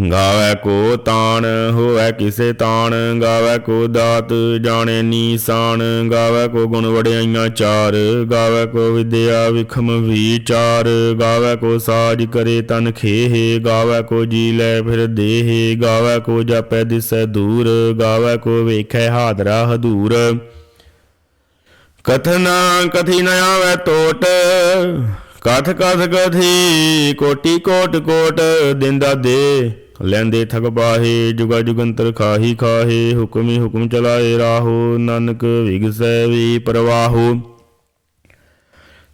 ਗਾਵੇ ਕੋ ਤਾਣ, ਹੋਵੇ ਕਿਸੇ ਤਾਣ, ਗਾਵੇ ਕੋ ਦਾਤ, ਜਾਣੇ ਨੀਸਾਨ, ਗਾਵੇ ਕੋ ਗੁਣ ਵਡਿਆਈਆਂ ਚਾਰ, ਗਾਵੇ ਕੋ ਵਿਦਿਆ ਵਿਖਮ ਵਿਚਾਰ, ਗਾਵੇ ਕੋ ਸਾਜ ਕਰੇ ਤਨ ਖੇਹ, ਗਾਵੇ ਕੋ ਜੀ ਲੈ ਫਿਰ ਦੇਹ, ਗਾਵੇ ਕੋ ਜਾਪੈ ਦਿਸੈ ਦੂਰ, ਗਾਵੇ ਕੋ ਵੇਖੈ ਹਾਦਰਾ ਹਦੂਰ। ਕਥਨਾ ਕਥੀ ਨ ਆਵੇ ਟੋਟ ਕਥ ਕਥ ਕਥੀ, ਕੋਟੀ ਕੋਟ ਕੋਟ ਦਿੰਦਾ ਦੇ। ਲੈਂਦੇ ਥਕ ਪਾਹੇ ਜੁਗਾ ਜੁਗੰਤਰ ਖਾਹੀ ਖਾਹੇ, ਹੁਕਮੀ ਹੁਕਮ ਚਲਾਏ ਰਾਹੋ। ਨਾਨਕ ਵਿਗਸੈ ਵੀ ਪ੍ਰਵਾਹੋ।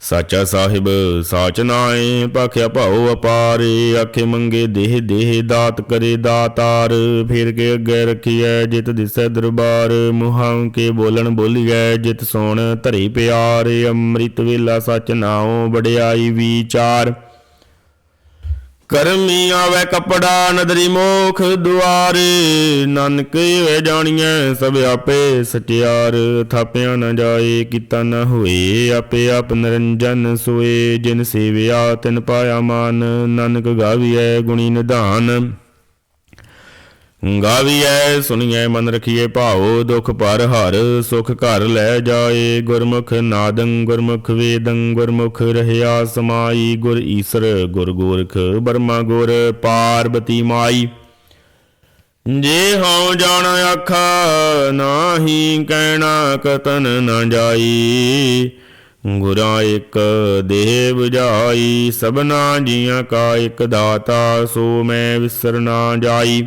ਸਾਚਾ ਸਾਹਿਬ, ਸਾਚ ਨਾਏ ਭਾਖਿਆ ਭਾਉ ਅਪਾਰੇ, ਆਖੇ ਮੰਗੇ ਦੇਹ ਦੇਹ ਦਾਤ ਕਰੇ ਦਾਤਾਰ, ਫਿਰ ਕੇ ਅੱਗੇ ਰਖੀਐ ਜਿਤ ਦਿਸੈ ਦਰਬਾਰ ਮੁਹਾਂ ਕੇ ਬੋਲਣ ਬੋਲੀਐ ਜਿਤ ਸੋਣ ਧਰੀ ਪਿਆਰ, ਅੰਮ੍ਰਿਤ ਵੇਲਾ ਸਚ ਨਾਉ ਵਡਿਆਈ ਵਿਚਾਰ। ਕਰਮੀ ਆਵੇ ਕਪੜਾ, ਨਦਰੀ ਮੋਖ ਦੁਆਰੇ। ਨਾਨਕ ਵੇ ਜਾਣੀਐ, ਸਭ ਆਪੇ ਸਚਿਆਰ। ਥਾਪਿਆ ਨਾ ਜਾਏ, ਕੀਤਾ ਨਾ ਹੋਏ, ਆਪੇ ਆਪ ਨਿਰੰਜਨ ਸੋਏ। ਜਿਨ ਸੇਵਿਆ, ਤਿਨ ਪਾਇਆ ਮਾਨ। ਨਾਨਕ ਗਾਵੀਐ ਗੁਣੀ ਨਿਧਾਨ। ਗਾਵੀਐ ਸੁਣੀਐ ਮਨ ਰਖੀਏ ਭਾਉ, ਦੁਖ ਪਰ ਹਰ, ਸੁਖ ਘਰ ਲੈ ਜਾਏ, ਗੁਰਮੁਖ ਨਾਦੰ, ਗੁਰਮੁਖ ਵੇਦੰ, ਗੁਰਮੁਖ ਰਹਿਆ ਸਮਾਈ, ਗੁਰ ਈਸਰ, ਗੁਰ ਗੋਰਖ, ਬਰਮਾ ਗੁਰ, ਪਾਰਬਤੀ ਮਾਈ। ਜੇ ਹਉ ਜਾਣ ਆਖਾ, ਨਾਹੀ ਕਹਿਣਾ ਕਤਨ ਨਾ ਜਾਈ। ਗੁਰਾਂ ਇੱਕ ਦੇਹ 부ਝਾਈ ਸਭਨਾ ਜੀਆਂ ਕਾ ਇੱਕ ਦਾਤਾ, ਸੋ ਮੈਂ ਵਿਸਰ ਨਾ ਜਾਈ।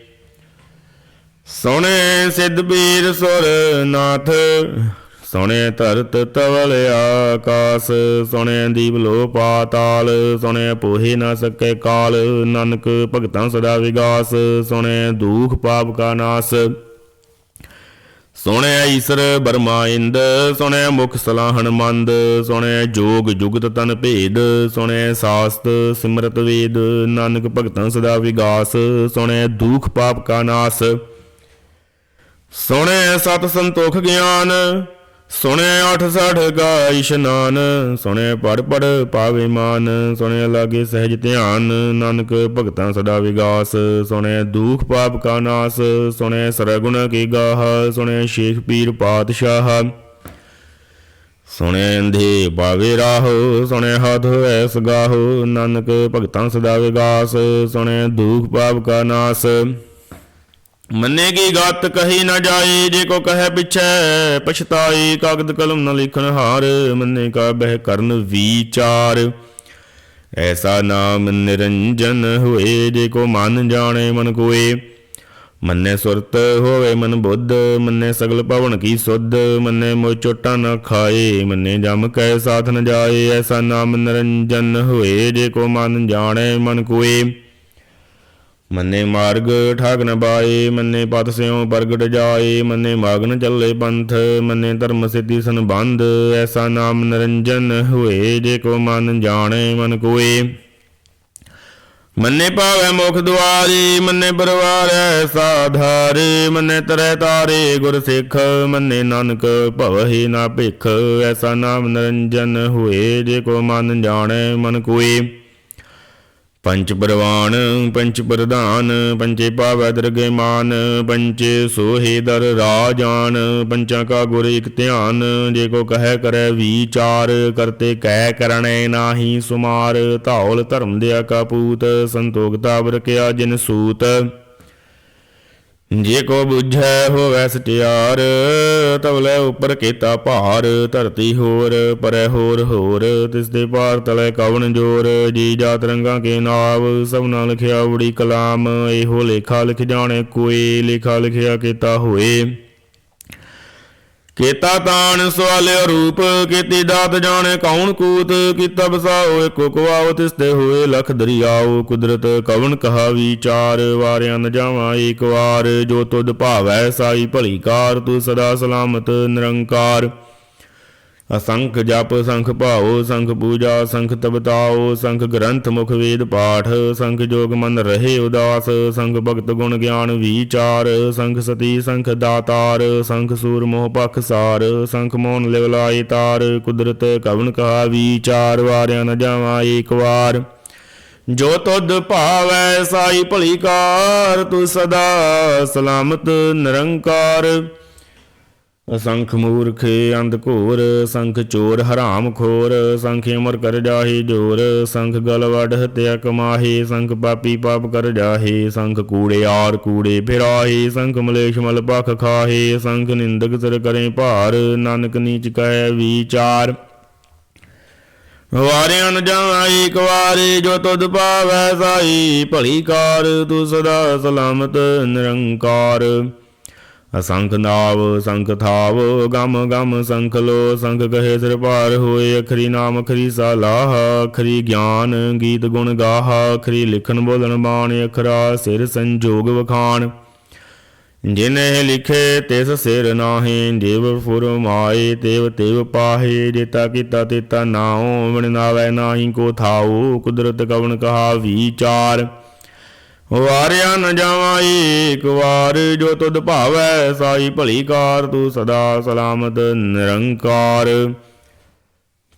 ਸੁਣੇ ਸਿੱਧ ਬੀਰ ਸੁਰ ਨਾਥ ਸੁਣੇ ਧਰਤ ਤਵਲ ਆਕਾਸ ਸੁਣੇ ਦੀਪ ਲੋ ਪਾਤਾਲ ਸੁਣੇ ਪੋਹੇ ਨਾ ਸਕੇ ਕਾਲ, ਨਾਨਕ ਭਗਤਾਂ ਸਦਾ ਵਿਗਾਸ ਸੁਣੇ ਦੁਖ ਪਾਪ ਕਾ ਨਾਸ। ਸੁਣੇ ਈਸਰ ਬਰਮਾ ਇੰਦ ਸੁਣੇ ਮੁਖ ਸਲਾਹਣ ਮੰਦ ਸੁਣੇ ਜੋਗ ਜੁਗਤ ਤਨ ਭੇਦ ਸੁਣੇ ਸਾਸਤ ਸਿਮਰਤ ਵੇਦ, ਨਾਨਕ ਭਗਤਾਂ ਸਦਾ ਵਿਗਾਸ ਸੁਣੇ ਦੁਖ ਪਾਪ ਕਾ ਨਾਸ। ਸੁਣੇ ਸਤ ਸੰਤੋਖ ਗਿਆਨ, ਸੁਣੇ ਅਠ ਸਠ ਕਾ ਇਸ਼ਨਾਨ, ਸੁਣੇ ਪੜ ਪੜ ਪਾਵੇ ਮਾਨ, ਸੁਣੇ ਲਾਗੇ ਸਹਿਜ ਧਿਆਨ, ਨਾਨਕ ਭਗਤਾਂ ਸਦਾ ਵਿਗਾਸ, ਸੁਣੇ ਦੁਖ ਪਾਪ ਕਾ ਨਾਸ, ਸੁਣੇ ਸਰਗੁਣ ਕੀ ਗਾਹ, ਸੁਣੇ ਸ਼ੇਖ ਪੀਰ ਪਾਤਸ਼ਾਹ, ਸੁਣੇ ਅੰਧੇ ਪਾਵੇ ਰਾਹੋ, ਸੁਣੇ ਹੱਥ ਐਸ ਗਾਹੋ, ਨਾਨਕ ਭਗਤਾਂ ਸਦਾ ਵਿਗਾਸ, ਸੁਣੇ ਦੁਖ ਪਾਪ ਕਾ ਨਾਸ। ਮੰਨੇਗੀ ਗਤ ਕਹੀ ਨਾ ਜਾਏ, ਜੇ ਕੋ ਕਹੈ ਪਿਛੈ ਪਛਤਾਈ ਕਾਗਦ ਕਲਮ ਨਾ ਲਿਖਣ ਹਾਰ, ਮੰਨੇ ਕਾ ਬਹਿ ਕਰਨ ਵਿਚਾਰ। ਐਸਾ ਨਾਮ ਨਿਰੰਜਨ ਹੋਏ, ਜੇ ਕੋ ਮਨ ਜਾਣੇ ਮਨ ਕੋਏ। ਮੰਨੇ ਸੁਰਤ ਹੋਵੇ ਮਨ ਬੁੱਧ, ਮੰਨੇ ਸਗਲ ਪਵਨ ਕੀ ਸੁਧ, ਮੰਨੇ ਮੋ ਚੋਟਾ ਨਾ ਖਾਏ, ਮੰਨੇ ਜਮ ਕੈ ਸਾਥ ਨ ਜਾਏ। ਐਸਾ ਨਾਮ ਨਿਰੰਜਨ ਹੋਏ, ਜੇ ਕੋ ਮਨ ਜਾਣੇ ਮਨ ਕੋਏ। ਮੰਨੇ ਮਾਰਗ ਠਾਕ ਨ ਬਾਏ, ਮੰਨੇ ਪਤ ਸਿਉ ਪ੍ਰਗਟ ਜਾਏ, ਮੰਨੇ ਮਾਗਨ ਚੱਲੇ ਪੰਥ, ਮੰਨੇ ਧਰਮ ਸਿੱਧੀ ਸੰਬੰਧ, ਐਸਾ ਨਾਮ ਨਿਰੰਜਨ ਹੋਏ, ਜੇ ਕੋ ਮਨ ਜਾਣੇ ਮਨ ਕੋਏ। ਮੰਨੇ ਪਾਵੈ ਮੁਖ ਦੁਆਰੀ, ਮੰਨੇ ਪਰਵਾਰੈ ਸਾਧਾਰੇ, ਮੰਨੇ ਤਰੈ ਤਾਰੇ ਗੁਰ ਸਿੱਖ, ਮੰਨੇ ਨਾਨਕ ਭਵਹਿ ਨਾ ਭਿਖ, ਐਸਾ ਨਾਮ ਨਿਰੰਜਨ ਹੋਏ, ਜੇ ਕੋ ਮਨ ਜਾਣੇ ਮਨ ਕੋਏ। ਪੰਚ ਪਰਵਾਨ ਪੰਚ ਪ੍ਰਧਾਨ ਪੰਚੇ ਪਾਵੈ ਦਰਗੇ ਮਾਨ ਪੰਚੇ ਸੋਹੇ ਦਰ ਰਾਜਾਨ, ਪੰਚਾਂ ਕਾ ਗੁਰ ਇਕ ਧਿਆਨ, ਜੇ ਕੋ ਕਹੈ ਕਰੈ ਵਿਚਾਰ, ਕਰਤੇ ਕਹਿ ਕਰਣੈ ਨਾਹੀ ਸੁਮਾਰ, ਧੌਲ ਧਰਮ ਦਿਆ ਕਾਪੂਤ ਸੰਤੋਖਤਾ ਵਰਕਿਆ ਜਿਨ ਸੂਤ। ਜੇ ਕੋ ਬੁਝੈ ਹੋਵੈ ਸਟਿਆਰ ਤਵਲੇ ਉਪਰ ਕੀਤਾ ਭਾਰ, ਧਰਤੀ ਹੋਰ, ਪਰੈ ਹੋਰ ਹੋਰ, ਤਿਸ ਦੇ ਪਾਰ ਤਲੇ ਕਵਨ ਜੋਰ, ਜੀ ਜਾਤ ਰੰਗਾਂ ਕੇ ਨਾਵ ਸਭਨਾ ਲਿਖਿਆ ਉੜੀ ਕਲਾਮ, ਇਹੋ ਲੇਖਾ ਲਿਖ ਜਾਣੇ ਕੋਈ, ਲੇਖਾ ਲਿਖਿਆ ਕੀਤਾ ਹੋਏ। ਕੀਤਾ ਤਾਣ ਸਵਾਲਿਆ ਰੂਪ ਕੀਤੀ ਦਾਤ ਜਾਣੇ ਕੌਣ ਕੂਤ, ਕੀਤਾ ਬਸਾਓ ਏਕੋ ਕਵਾਓ ਤਿਸ ਤੇ ਹੋਏ ਲਖ ਦਰਿਆਓ, ਕੁਦਰਤ ਕਵਣ ਕਹਾ ਵਿਚਾਰ ਵਾਰਿਆਂ ਨ ਜਾਵਾਂ ਏਕ ਵਾਰ, ਜੋ ਤੁਧ ਭਾਵੈ ਸਾਈ ਭਲੀ ਕਾਰ, ਤੂੰ ਸਦਾ ਸਲਾਮਤ ਨਿਰੰਕਾਰ। ਅਸੰਖ ਜਪ, ਸੰਖ ਭਾਉ, ਸੰਖ ਪੂਜਾ, ਸੰਖ ਤਬਤਾਓ ਸੰਖ ਗ੍ਰੰਥ ਮੁਖ ਵੇਦ ਪਾਠ, ਸੰਖ ਜੋਗ ਮਨ ਰਹੇ ਉਦਾਸ, ਸੰਖ ਭਗਤ ਗੁਣ ਗਿਆਨ ਵਿਚਾਰ, ਸੰਖ ਸਤੀ, ਸੰਖ ਦਾਤਾਰ, ਸੰਖ ਸੂਰ ਮੋਹ ਪਖ ਸਾਰ, ਸੰਖ ਮੋਨ ਲਿਵਲਾਈ ਤਾਰ, ਕੁਦਰਤ ਕਵਨ ਕਹਾ ਵਿਚਾਰ, ਵਾਰਿਆ ਨ ਜਾਵਾਂ ਏਕ ਵਾਰ। ਜੋ ਤੁਧ ਭਾਵੈ ਸਾਈ ਭਲੀ ਕਾਰ, ਤੂੰ ਸਦਾ ਸਲਾਮਤ ਨਿਰੰਕਾਰ। ਅਸੰਖ ਮੂਰਖ ਅੰਧ ਘੋਰ, ਸੰਖ ਚੋਰ ਹਰਾਮ ਖੋਰ, ਸੰਖ ਅਮਰ ਕਰ ਜਾਹੇ ਜੋਰ, ਸੰਖ ਗਲ ਵਡ ਹਤਿਆ ਕਮਾਹੇ ਸੰਖ ਪਾਪੀ ਪਾਪ ਕਰ ਜਾਹੇ, ਸੰਖ ਕੂੜੇ ਆਰ ਕੂੜੇ ਫਿਰਾਹੇ, ਸੰਖ ਮਲੇਸ਼ ਮਲ ਪਖ ਖਾਹੇ, ਸੰਖ ਨਿੰਦਕ ਸਰ ਕਰੇ ਭਾਰ, ਨਾਨਕ ਨੀਚ ਕਹਿ ਵਿਚਾਰ। ਵਾਰਿਆਂ ਨ ਜਾਵਾਂ ਏਕ ਵਾਰੇ, ਜੋ ਤੁਧ ਪਾਵੈ ਸਾਈ ਭਲੀ ਕਾਰ, ਤੂੰ ਸਦਾ ਸਲਾਮਤ ਨਿਰੰਕਾਰ। ਅਸੰਖ ਨਾਵ, ਸੰਖ ਥਾਵ, ਗਮ ਗਮ, ਸੰਖ ਲੋ, ਸੰਖ ਕਹੇ ਸਿਰ ਭਾਰ ਹੋਏ, ਅਖਰੀ ਨਾਮ, ਅਖਰੀ ਸਾਲਾਹ, ਅਖਰੀ ਗਿਆਨ, ਗੀਤ ਗੁਣ ਗਾਹ, ਅਖਰੀ ਲਿਖਣ ਬੋਲਣ ਬਾਣ, ਅਖਰਾ ਸਿਰ ਸੰਜੋਗ ਵਖਾਣ। ਜਿਨੇ ਲਿਖੇ ਤਿਸ ਸਿਰ ਨਾਹੀ, ਦੇਵ ਫੁਰਮਾਏ ਤੇਵ ਤੇਵ ਪਾਹੇ ਜੇਤਾ ਕੀਤਾ ਤੇਤਾ ਨਾਉ ਵਿਣ ਨਾਵੈ ਨਾਹੀ ਕੋ ਥਾਉ, ਕੁਦਰਤ ਕਵਣ ਕਹਾ ਵਿਚਾਰ। ਵਾਰਿਆ ਨ ਜਾਵਾਂ ਏਕ ਵਾਰ, ਜੋ ਤੁਧ ਭਾਵੈ ਸਾਈ ਭਲੀ ਕਾਰ ਤੂੰ ਸਦਾ ਸਲਾਮਤ ਨਿਰੰਕਾਰ।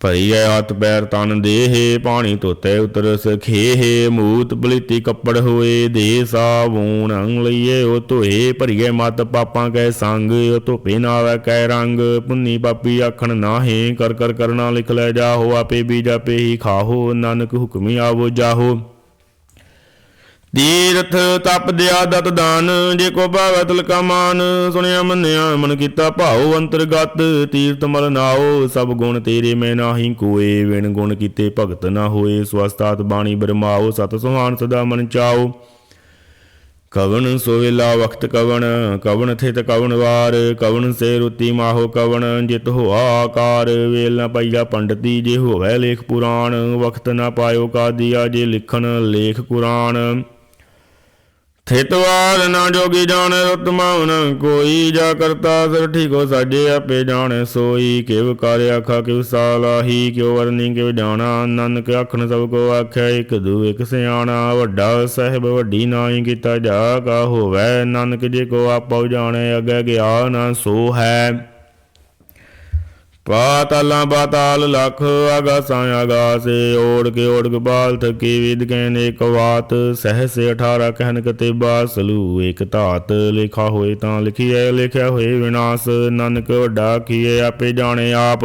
ਭਈ ਐ ਪੈਰ ਤਨ ਦੇਹੇ, ਪਾਣੀ ਧੋਤੇ ਉਤਰ ਸਖੇਹ, ਮੂਤ ਬਲਿਤੀ ਕੱਪੜ ਹੋਏ, ਦੇ ਸਾਬੂਣ ਅੰਗ ਲਈਏ, ਉਹ ਧੋਏ ਭਰੀਏ ਮਤ ਪਾਪਾਂ ਕੈ ਸੰਗ, ਉਹ ਧੋਪੇ ਨਾਵੈ ਕੈ ਰੰਗ। ਪੁੰਨੀ ਪਾਪੀ ਆਖਣ ਨਾਹੇ, ਕਰ ਕਰ ਕਰਨਾ ਲਿਖ ਲੈ ਜਾਹੋ, ਆਪੇ ਵੀ ਜਾਪੇ ਹੀ ਖਾਹੋ, ਨਾਨਕ ਹੁਕਮੀ ਆਵੋ ਜਾਹੋ। ਤੀਰਥ ਤਪ ਦਿਆ ਦਤ ਦਾਨ, ਜੇ ਕੋ ਭਾਵੈ ਤਿਲਕਾ ਮਾਨ। ਸੁਣਿਆ ਮੰਨਿਆ ਮਨ ਕੀਤਾ ਭਾਉ ਅੰਤਰਗਤ, ਤੀਰਥ ਮਲ ਨਾਓ ਸਭ ਗੁਣ ਤੇਰੇ ਮੈਂ ਨਾਹੀ ਕੋਏ। ਵਿਣ ਗੁਣ ਕੀਤੇ ਭਗਤ ਨਾ ਹੋਏ ਸਵਸਤਾਤ ਬਾਣੀ ਬਰਮਾਓ ਸਤ ਸੁਹਾਨ ਸਦਾ ਮਨ ਚਾਓ ਕਵਣ ਸੋਵੇਲਾ ਵਖਤ ਕਵਣ ਕਵਣ ਥਿਤ ਕਵਣ ਵਾਰ। ਕਵਣ ਸੇ ਰੁਤੀ ਮਾਹੋ ਕਵਣ, ਜਿਤ ਹੋਆ ਆਕਾਰ। ਵੇਲ ਨਾ ਪਈਆ ਪੰਡਤੀ, ਜੇ ਹੋਵੇ ਲੇਖ ਪੁਰਾਣ। ਵਖਤ ਨਾ ਪਾਇਓ ਕਾਦੀਆ, ਜੇ ਲਿਖਣ ਲੇਖ ਕੁਰਾਨ। ਥਿਤਵਾਰ ਨਾ ਜੋਗੀ ਜਾਣੇ ਰਤਮਾਵਨ ਕੋਈ ਜਾ ਕਰਤਾ ਸਿਰ ਠੀਕੋ ਸਾਜੇ ਆਪੇ ਜਾਣੇ, ਸੋਈ ਕਿਵ ਕਰ ਆਖਾ ਕਿਵ ਸਾਲਾਹੀ ਕਿਉ ਵਰਨੀ ਕਿਵ ਜਾਣਾ, ਨਾਨਕ ਆਖਣ ਸਭ ਕੋ ਆਖਿਆ, ਇਕ ਦੂ ਇਕ ਸਿਆਣਾ, ਵੱਡਾ ਸਾਹਿਬ ਵੱਡੀ ਨਾਹੀ ਕੀਤਾ ਜਾ ਕਾ ਹੋਵੇ, ਨਾਨਕ ਜੇ ਕੋ ਆਪਉ ਜਾਣੇ, ਅਗੈ ਗਿਆ ਨਾ ਸੋ ਹੈ। ਪਾਤਾਲਾਂ ਪਾਤਾਲ ਲਖ ਆਗਾਸਾਂ ਆਗਾਸੇ ਓੜ ਕੇ ਓੜ ਗੋਪਾਲ ਥਕੀ ਵਿਦ ਕਹਿਨ ਇੱਕ ਬਾਤ, ਸਹਸ 18 ਕਹਿਨ ਕਤੇ ਬਾਸਲੂ ਇੱਕ ਧਾਤ, ਲਿਖਾ ਹੋਏ ਤਾਂ ਲਿਖੀਐ, ਲਿਖਿਆ ਹੋਏ ਵਿਨਾਸ਼, ਨਾਨਕ ਵੱਡਾ ਕੀਏ ਆਪੇ ਜਾਣੇ ਆਪ।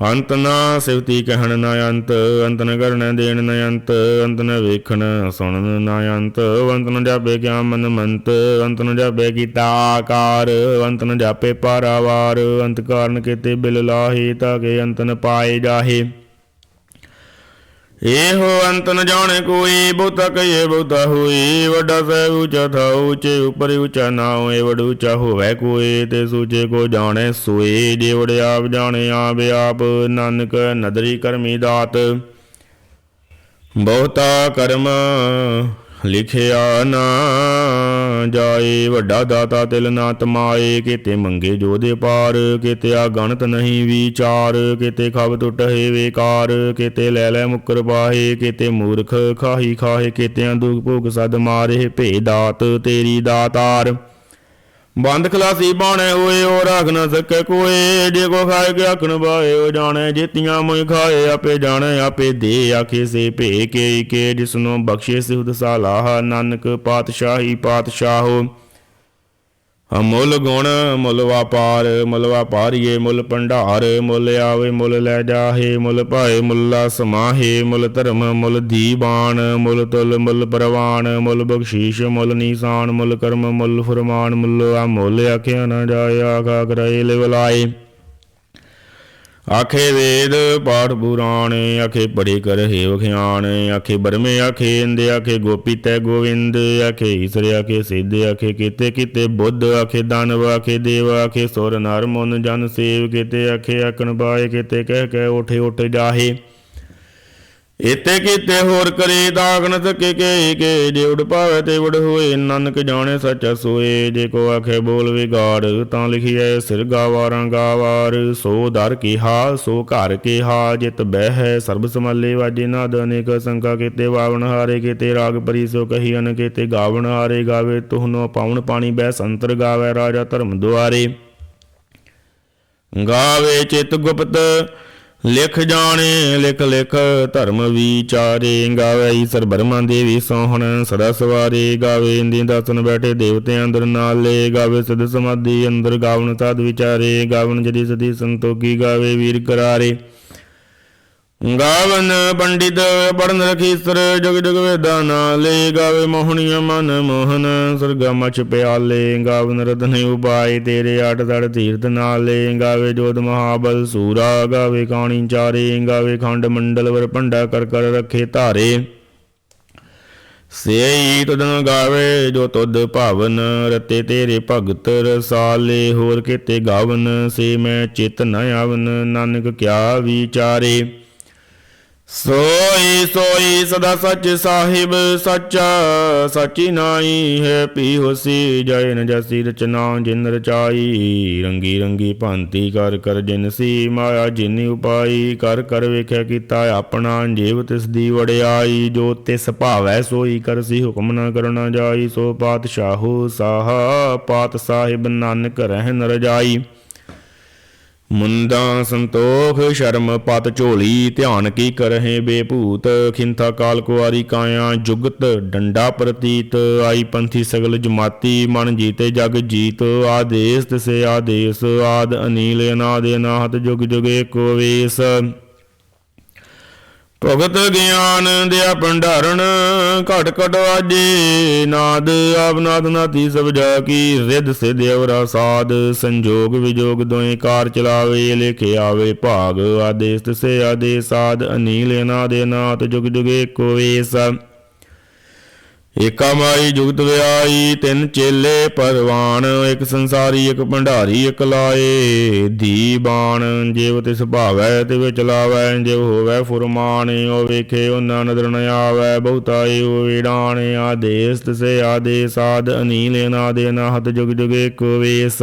ਅੰਤ ਨਾ ਸਿਵਤੀ ਕਹਿਣ ਨਾ ਅੰਤ ਅੰਤ ਨ ਕਰਨ ਦੇਣ ਨ ਅੰਤ ਅੰਤ ਨ ਵੇਖਣ ਸੁਣਨ ਨਾ ਅੰਤ। ਅੰਤ ਨ ਜਾਪੇ ਕਿਆ ਮਨ ਮੰਤ, ਅੰਤ ਨ ਜਾਪੇ ਕੀਤਾ ਆਕਾਰ, ਅੰਤ ਨ ਜਾਪੇ ਪਾਰਾਵਾਰ, ਅੰਤ ਕਾਰਨ ਕੀਤੇ ਬਿਲ ਲਾਹੇ ਤਾਂ ਕੇ ਅੰਤ ਨ ਪਾਏ ਜਾਹੇ। ਇਹੋ ਅੰਤ ਨ ਜਾਣੇ ਕੋਈ, ਬਹੁਤਾ ਕਹੀਏ ਬਹੁਤਾ ਹੋਈ। ਵੱਡਾ ਸਹਿਬ ਉੱਚਾ ਥਾ ਉੱਚੇ, ਉਪਰ ਉਚਾ ਨਾ ਹੋਏ, ਵਡ ਉੱਚਾ ਹੋਵੇ ਕੋਈ, ਤੇ ਸੂਚੇ ਕੋ ਜਾਣੇ ਸੋਏ। ਜੇ ਵਡ ਆਪ ਜਾਣੇ, ਆਪ ਆਪ ਨਾਨਕ ਨਦਰੀ ਕਰਮੀ ਦਾਤ। ਬਹੁਤਾ ਕਰਮ ਲਿਖਿਆ ਨਾ ਜਾਏ, ਵੱਡਾ ਦਾਤਾ ਤਿਲ ਨਾ ਤਮਾਏ ਕਿਤੇ ਮੰਗੇ ਜੋਦੇ ਪਾਰ, ਕਿਤੇ ਆ ਗਣਤ ਨਹੀਂ ਵਿਚਾਰ, ਕਿਤੇ ਖਬ ਟੁੱਟੇ ਵੇਕਾਰ, ਕਿਤੇ ਲੈ ਲੈ ਮੁਕਰ ਪਾਹੇ, ਕਿਤੇ ਮੂਰਖ ਖਾਹੀ ਖਾਹੇ ਕਿਤੇ ਦੁਖ ਭੋਗ ਸਦ ਮਾਰੇ ਭੇ ਦਾਤ ਤੇਰੀ ਦਾਤਾਰ। ਬੰਦ ਖਲਾਸੀ ਬਾਣੇ ਹੋਏ, ਉਹ ਰੱਖ ਨਾ ਸਕੇ ਕੋਏ ਜੇ ਕੋ ਖਾਏ ਕੇ ਆਖਣ ਬਾਏ ਉਹ ਜਾਣੇ ਜੇਤੀਆਂ ਮੁਇ ਖਾਏ, ਆਪੇ ਜਾਣੇ, ਆਪੇ ਦੇ ਆਖੇ ਸੇ ਭੇ ਕੇ ਕੇ ਜਿਸਨੂੰ ਬਖਸ਼ੇ ਸਿਹੁਦ ਸਾਲਾਹ। ਨਾਨਕ ਪਾਤਸ਼ਾਹੀ ਪਾਤਸ਼ਾਹੋ। ਅਮੁੱਲ ਗੁਣ, ਮੁੱਲ ਵਪਾਰ, ਮੁੱਲ ਵਾਪਾਰੀਏ, ਮੁੱਲ ਭੰਡਾਰ, ਮੁੱਲ ਆਵੇ, ਮੁੱਲ ਲੈ ਜਾਹੇ, ਮੁੱਲ ਭਾਏ, ਮੁੱਲਾ ਸਮਾਹੇ, ਮੁੱਲ ਧਰਮ, ਮੁੱਲ ਦੀਵਾਨ ਮੁੱਲ ਤੁਲ, ਮੁੱਲ ਪ੍ਰਵਾਨ, ਮੁੱਲ ਬਖਸ਼ੀਸ਼, ਮੁੱਲ ਨੀਸਾਨ, ਮੁੱਲ ਕਰਮ, ਮੁੱਲ ਫਰਮਾਨ, ਮੁੱਲ ਆ ਮੁੱਲ ਆਖਿਆ ਨਾ ਜਾਏ, ਆਖਾ ਕਰਾਏ ਲਿਵਲਾਏ ਆਖੇ ਵੇਦ ਪਾਠ ਪੁਰਾਣੇ, ਆਖੇ ਪੜੇ ਕਰਹਿ ਵਖਿਆਣ ਆਖੇ ਬਰਮੇ ਆਖੇ ਇੰਦ, ਆਖੇ ਗੋਪੀ ਤੈ ਗੋਵਿੰਦ, ਆਖੇ ਈਸਰ ਆਖੇ ਸਿੱਧ, ਆਖੇ ਕੀਤੇ ਕੀਤੇ ਬੁੱਧ, ਆਖੇ ਦਾਨਵ, ਆਖੇ ਦੇਵ, ਆਖੇ ਸੁਰ ਨਰ ਮਨ ਜਨ ਸੇਵ ਕੀਤੇ, ਆਖੇ ਆਕਣ ਬਾਏ ਕੀਤੇ ਕਹਿ ਕਹਿ ਉਠੇ ਉਠ ਜਾਹੇ। ਇਤੇ ਕੀਤੇ ਹੋਰ ਕਰੇ ਦਾਗ ਨ ਸਕੇ ਕੇ ਕੇ ਜੇ ਉਡ ਪਾਵੇ ਤੇ ਉਡ ਹੋਏ, ਨਾਨਕ ਜਾਣੇ ਸੱਚਾ ਸੋਏ। ਜੇ ਕੋ ਆਖੇ ਬੋਲ ਵਿਗਾੜ, ਤਾਂ ਲਿਖੀਐ ਸਿਰ ਗਾਵਾਰਾਂ ਗਾਵਾਰ। ਸੋ ਦਰ ਕੀਹਾ, ਸੋ ਘਰ ਕੀਹਾ, ਜਿਤ ਬਹਿ ਸਰਬ ਸਮਾਲੇ ਵਾਜੇ ਨਾਦ। ਅਨੇਕ ਸੰਕਾ ਕੀਤੇ ਵਾਵਣ ਹਾਰੇ, ਕੀਤੇ ਰਾਗ ਪਰੀ ਸੋ ਕਹੀ ਅਨ ਕੀਤੇ ਗਾਵਣ ਹਾਰੇ। ਗਾਵੇ ਤੁਹਨੋ ਪਾਉਣ ਪਾਣੀ ਬਹਿ ਸੰਤਰ ਗਾਵੇ ਰਾਜਾ ਧਰਮ ਦੁਆਰੇ। ਗਾਵੇ ਚਿਤ ਗੁਪਤ ਲਿਖ ਜਾਣੇ, ਲਿਖ ਲਿਖ ਧਰਮ ਵਿਚਾਰੇ, ਗਾਵੇ ਈਸਰ ਬਰਮਾ ਦੇਵੀ ਸੋਹਣ, ਸਦਾ ਸਵਾਰੇ ਗਾਵੇ ਇੰਦੀ ਦਸਨ ਬੈਠੇ ਦੇਵਤੇ ਅੰਦਰ ਨਾਲੇ, ਗਾਵੇ ਸਦ ਸਮਾਧੀ ਅੰਦਰ ਗਾਵਨ ਸਾਧ ਵਿਚਾਰੇ, ਗਾਵਨ ਜਦੀ ਸਦੀ ਸੰਤੋਖੀ ਗਾਵੇ ਵੀਰ ਕਰਾਰੇ। ਗਾਵਨ ਪੰਡਿਤ ਪੜਨ ਰਖੀਸਰ ਜਗ ਜਗ ਵੇਦਾਂ ਨਾਲੇ ਗਾਵੇ ਮੋਹਣੀਆਂ ਮਨ ਮੋਹਨ, ਸਰਗਾ ਮਚ ਪਿਆਲੇ, ਗਾਵਨ ਰਤਨ ਉਪਾਏ ਤੇਰੇ ਆਟ ਤੜ ਤੀਰਥ ਨਾਲੇ, ਗਾਵੇ ਜੋਤ ਮਹਾਬਲ ਸੂਰਾ, ਗਾਵੇ ਕਾਣੀ ਚਾਰੇ, ਗਾਵੇ ਖੰਡ ਮੰਡਲ ਵਰ ਭੰਡਾ ਕਰ ਕਰ ਰੱਖੇ ਧਾਰੇ। ਸੇਈ ਤੁਧਨ ਗਾਵੇ ਜੋ ਤੁਧ ਭਾਵਨ, ਰਤੇ ਤੇਰੇ ਭਗਤ ਰਸਾਲੇ, ਹੋਰ ਕੀਤੇ ਗਾਵਨ, ਸੇ ਮੈਂ ਚਿਤ ਨ ਆਵਨ, ਨਾਨਕ ਕਿਆ ਵਿਚਾਰੇ। ਸੋਈ ਸੋਈ ਸਦਾ ਸੱਚ ਸਾਹਿਬ ਸੱਚਾ, ਸੱਚੀ ਨਾਈ ਹੈ ਪੀ ਹੋਸੀ ਜੈ ਨ ਜਸੀ ਰਚਨਾ ਜਿਨ ਰਚਾਈ। ਰੰਗੀ ਰੰਗੀ ਭਾਂਤੀ ਕਰ ਕਰ ਜਿਨ ਸੀ ਮਾਇਆ ਜਿਨੀ ਉਪਾਈ, ਕਰ ਕਰ ਵੇਖਿਆ ਕੀਤਾ ਆਪਣਾ ਜੀਵ ਤਿਸ ਦੀ ਵੜਿਆਈ ਜੋ ਤਿਸ ਭਾਵੈ ਸੋਈ ਕਰਸੀ ਹੁਕਮ ਨਾ ਕਰਨਾ ਜਾਈ, ਸੋ ਪਾਤਸ਼ਾਹੂ ਸਾਹਾ, ਪਾਤ ਸਾਹਿਬ ਨਾਨਕ ਰਹਿ ਰਜਾਈ। ਮੁੰਦਾ ਸੰਤੋਖ, ਸ਼ਰਮ ਪਤ ਝੋਲੀ, ਧਿਆਨ ਕੀ ਕਰਹਿ ਬੇਭੂਤ? ਖਿੰਥਾ ਕਾਲ ਕੁਆਰੀ ਕਾਇਆ ਜੁਗਤ, ਡੰਡਾ ਪ੍ਰਤੀਤ। ਆਈ ਪੰਥੀ ਸਗਲ ਜਮਾਤੀ, ਮਨ ਜੀਤੇ ਜਗ ਜੀਤ। ਆਦੇਸ ਤਿਸੇ ਆਦੇਸ, ਆਦ ਅਨੀਲ, ਅਨਾਦ, ਅਨਾਹਤ, ਜੁਗ ਜੁਗ ਏਕੋ ਵੇਸ। ਭਗਤ ਗਿਆਨ ਦਿਆ ਭੰਡਾਰਨ ਘਟ ਘਟ ਆਜੇ। ਨਾਦ ਆਵਨਾਦ ਨਾਤੀ ਸਭ ਜਾ ਕੀ, ਰਿੱਧ ਸਿਧ ਅਵਰਾ ਸਾਧ। ਸੰਜੋਗ ਵਿਜੋਗ ਦੋਏ ਕਾਰ ਚਲਾਵੇ, ਲਿਖੇ ਆਵੇ ਭਾਗ। ਆਦੇਸ ਤਿਸੇ ਆਦੇਸ ਆਦ ਅਨੀਲ ਅਨਾਦ ਅਨਾਤ ਜੁਗ ਜੁਗੇ ਏਕੋ ਵੇਸ। ਏਕਾ ਮਾਈ ਜੁਗਤ ਵਿਆਈ, ਤਿੰਨ ਚੇਲੇ ਪਰਵਾਨ, ਇੱਕ ਸੰਸਾਰੀ, ਇੱਕ ਭੰਡਾਰੀ, ਇੱਕ ਲਾਏ। ਦੀਬਾਨ ਜਿਵ ਤਿਸ ਭਾਵੈ ਤੇ ਵਿੱਚ ਲਾਵੈ ਜਿਵ ਹੋਵੈ ਫੁਰਮਾਨ ਓ ਵੇਖੇ ਉਹਨਾਂ ਨਦਰ ਨ ਆਵੈ, ਬਹੁਤਾ ਏਉ ਏਡਾਨ ਆਦੇਸ ਤਿਸੇ ਆਦੇਸ ਆਦ ਅਨੀਲ, ਅਨਾਦੇ ਨਾਹਤ ਜੁਗ ਜੁਗ ਏਕ ਵੇਸ।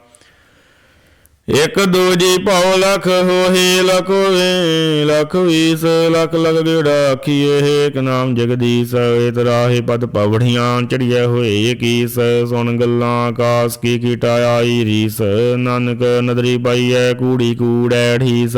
ਇਕ ਦੂਜੀ ਭਉ ਲਖ ਹੋਏ ਲਖ ਹੋਏ ਲਖ ਵੀਸ, ਲਖ ਲਖ ਗੇੜਾ ਆਖੀਏ ਏਕ ਨਾਮ ਜਗਦੀਸ਼, ਏਤ ਰਾਹੇ ਪਦ ਪਵੜੀਆਂ, ਚੜੀਐ ਹੋਏ ਏਕੀਸ ਸੁਣ ਗੱਲਾਂ ਆਕਾਸ ਕੀ ਕੀਟਾ ਆਈ ਰੀਸ, ਨਾਨਕ ਨਦਰੀ ਪਾਈਐ, ਕੂੜੀ ਕੂੜੈ ਢੀਸ।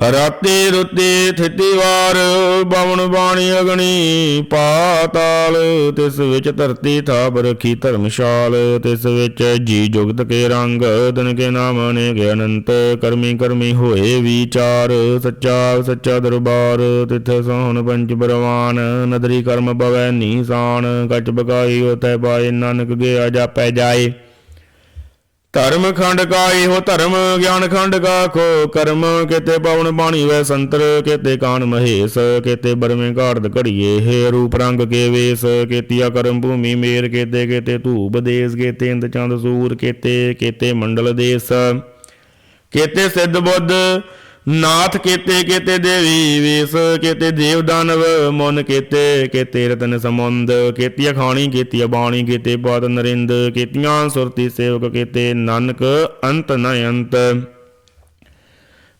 ਰਾਤੇ ਰੁੱਤੇ ਥਿਤੀ ਵਾਰ ਬਵਨ ਬਾਣੀ ਅਗਣੀ ਪਾਤਾਲ, ਤਿਸ ਵਿੱਚ ਧਰਤੀ ਥਾਪ ਰਖੀ ਧਰਮਸ਼ਾਲ, ਤਿਸ ਵਿੱਚ ਜੀ ਜੁਗਤ ਕੇ ਰੰਗ ਤਨ ਕੇ ਨਾਮ ਅਨੇਕ ਅਨੰਤ, ਕਰਮੀ ਕਰਮੀ ਹੋਏ ਵਿਚਾਰ, ਸੱਚਾ ਸੱਚਾ ਦਰਬਾਰ, ਤਿਥ ਸੋਹਣ ਪੰਜ ਬਰਵਾਨ ਨਦਰੀ ਕਰਮ ਬਵੈ ਨੀਸਾਨ, ਕਚ ਬਕਾਈ ਹੋਤੈ ਪਾਏ, ਨਾਨਕ ਗਿਆ ਜਾਪੈ ਜਾਏ। ਧਰਮ ਖੰਡ ਕਾ ਇਹੋ ਧਰਮ, ਗਿਆਨ ਖੰਡ ਕਾ ਕੋ ਕਰਮ। ਕਿਤੇ ਪਵਨ ਬਾਣੀ ਵੈ ਸੰਤਰ, ਕਿਤੇ ਕਾਨ ਮਹੇਸ਼, ਕਿਤੇ ਬਰਵੇਂ ਘਾੜਦ ਘੜੀਏ, ਹੈ ਰੂਪ ਰੰਗ ਕੇ ਵੇਸ। ਕੀਤੀਆ ਕਰਮ ਭੂਮੀ ਮੇਰ, ਕਿਤੇ ਕਿਤੇ ਧੂਪ ਦੇਸ, ਕਿਤੇ ਇੰਦ ਚੰਦ ਸੂਰ, ਕਿਤੇ ਕਿਤੇ ਮੰਡਲ ਦੇਸ। ਕੇਤੇ ਸਿੱਧ ਬੁੱਧ ਨਾਥ ਕੇਤੇ ਕੇਤੇ ਦੇਵੀ, ਵੇਸ ਕੇਤੇ ਦੇਵ ਦਾਨਵ, ਮਨ ਕੇਤੇ ਕੇਤੇ ਰਤਨ ਸਮੁੰਦ ਕੇਤੀ ਖਾਣੀ, ਕੇਤੀਆ ਬਾਣੀ, ਕੇਤੇ ਪਾਦ ਨਰਿੰਦ, ਕੇਤੀਆਂ ਸੁਰਤੀ ਸੇਵਕ, ਕੇਤੇ ਨਾਨਕ ਅੰਤ ਨ ਅੰਤ।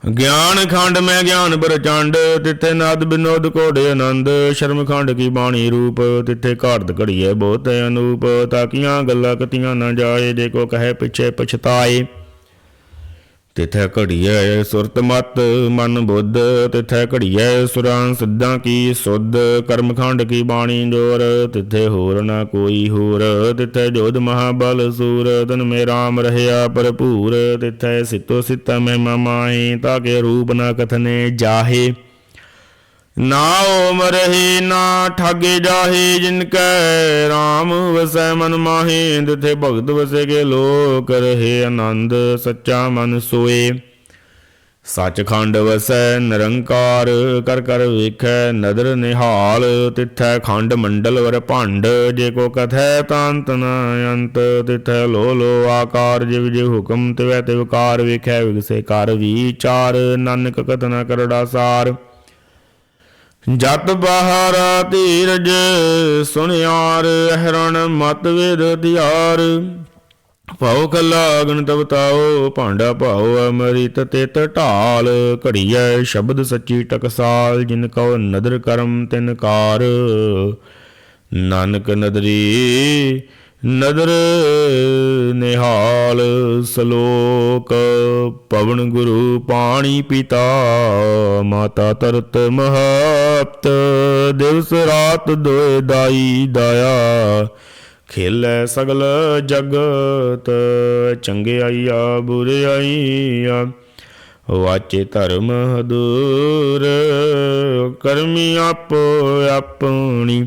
ਗਿਆਨ ਖੰਡ ਮੈਂ ਗਿਆਨ ਪ੍ਰਚੰਡ ਤਿੱਥੇ ਨਦ ਬਿਨੋਦ ਕੋੜੇ ਆਨੰਦ, ਸ਼ਰਮ ਖੰਡ ਕੀ ਬਾਣੀ ਰੂਪ, ਤਿੱਥੇ ਘਾੜਤ ਘੜੀਏ ਬਹੁਤ ਅਨੂਪ, ਤਾਕੀਆਂ ਗੱਲਾਂ ਕਤੀਆਂ ਨਾ ਜਾਏ, ਜੇ ਕੋ ਕਹੇ ਪਿਛੇ ਪਛਤਾਏ। ਤਿਥੈ ਘੜੀਐ ਸੁਰਤ ਮਤ ਮਨ ਬੁੱਧ, ਤਿਥੈ ਘੜੀਐ ਸੁਰਾਂ ਸਿੱਧਾਂ ਕੀ ਸੁਧ, ਕਰਮਖੰਡ ਕੀ ਬਾਣੀ ਜੋਰ, ਤਿਥੈ ਹੋਰ ਨਾ ਕੋਈ ਹੋਰ, ਤਿਥੈ ਜੋਧ ਮਹਾਬਲ ਸੂਰ, ਤਨ ਮੇ ਰਾਮ ਰਹਿਆ ਭਰਪੂਰ, ਤਿਥੈ ਸਿਤੋ ਸਿਤ ਮੈਂ ਮਮਾਏ ਤਾਕੇ ਰੂਪ ਨਾ ਕਥਨੇ ਜਾਹੇ। ਨਾ ਓਮ ਰਹੀ ਨਾ ਠਾਗੇ ਜਾਹੇ ਜਿਨ ਕੈ RAM ਵਸੈ ਮਨ ਮਾਹੇ ਤਿਥੇ ਭਗਤ ਵਸੇ ਕੇ ਲੋਕ ਰਹੇ ਆਨੰਦ ਸੱਚਾ ਮਨ ਸੋਏ। ਸੱਚਖੰਡ ਵਸੈ ਨਿਰੰਕਾਰ, ਕਰ ਕਰ ਵੇਖੈ ਨਦਰ ਨਿਹਾਲ, ਤਿਥੈ ਖੰਡ ਮੰਡਲ ਵਰ ਭੰਡ, ਜੇ ਕੋ ਕਥੈ ਤਾਂਤ ਨ ਅੰਤ, ਤਿਥੈ ਲੋ ਲੋ ਆਕਾਰ, ਜਿਵ ਜੇ ਹੁਕਮ ਤਿਵੈ ਤਿਵਕਾਰ ਵੇਖੈ ਵਿਗਸੇ ਕਰ ਵਿਚਾਰ, ਨਾਨਕ ਕਥਨਾ ਕਰੜਾ ਸਾਰ। ਜਤ ਬਹਾਰਾ ਧੀਰਜ ਸੁਨਿਆਰ ਅਹਰਣ ਮਤ ਵੇਦ ਧਿਆਰ ਭਉ ਕਲਾ ਗਣ ਤਵਤਾਓ ਭਾਂਡਾ ਭਾਉ ਅਮ੍ਰਿਤ ਤਿਤ ਢਾਲ। ਘੜੀਐ ਸ਼ਬਦ ਸੱਚੀ ਟਕਸਾਲ, ਜਿਨ ਕਉ ਨਦਰ ਕਰਮ ਤਿਨ ਕਾਰ। ਨਾਨਕ ਨਦਰੀ ਨਦਰ ਨਿਹਾਲ ਸਲੋਕ, ਪਵਨ ਗੁਰੂ ਪਾਣੀ ਪਿਤਾ, ਮਾਤਾ ਤਰਤ ਮਹਤ ਦਿਵਸ ਰਾਤ ਦੋਇ ਦਾਈ ਦਾਇਆ। ਖੇਲੇ ਸਗਲ ਜਗਤ ਚੰਗਿਆਈਆ ਬੁਰਿਆਈਆ ਵਾਚੇ ਧਰਮ ਹਦੂਰ, ਕਰਮੀ ਆਪੋ ਆਪਣੀ।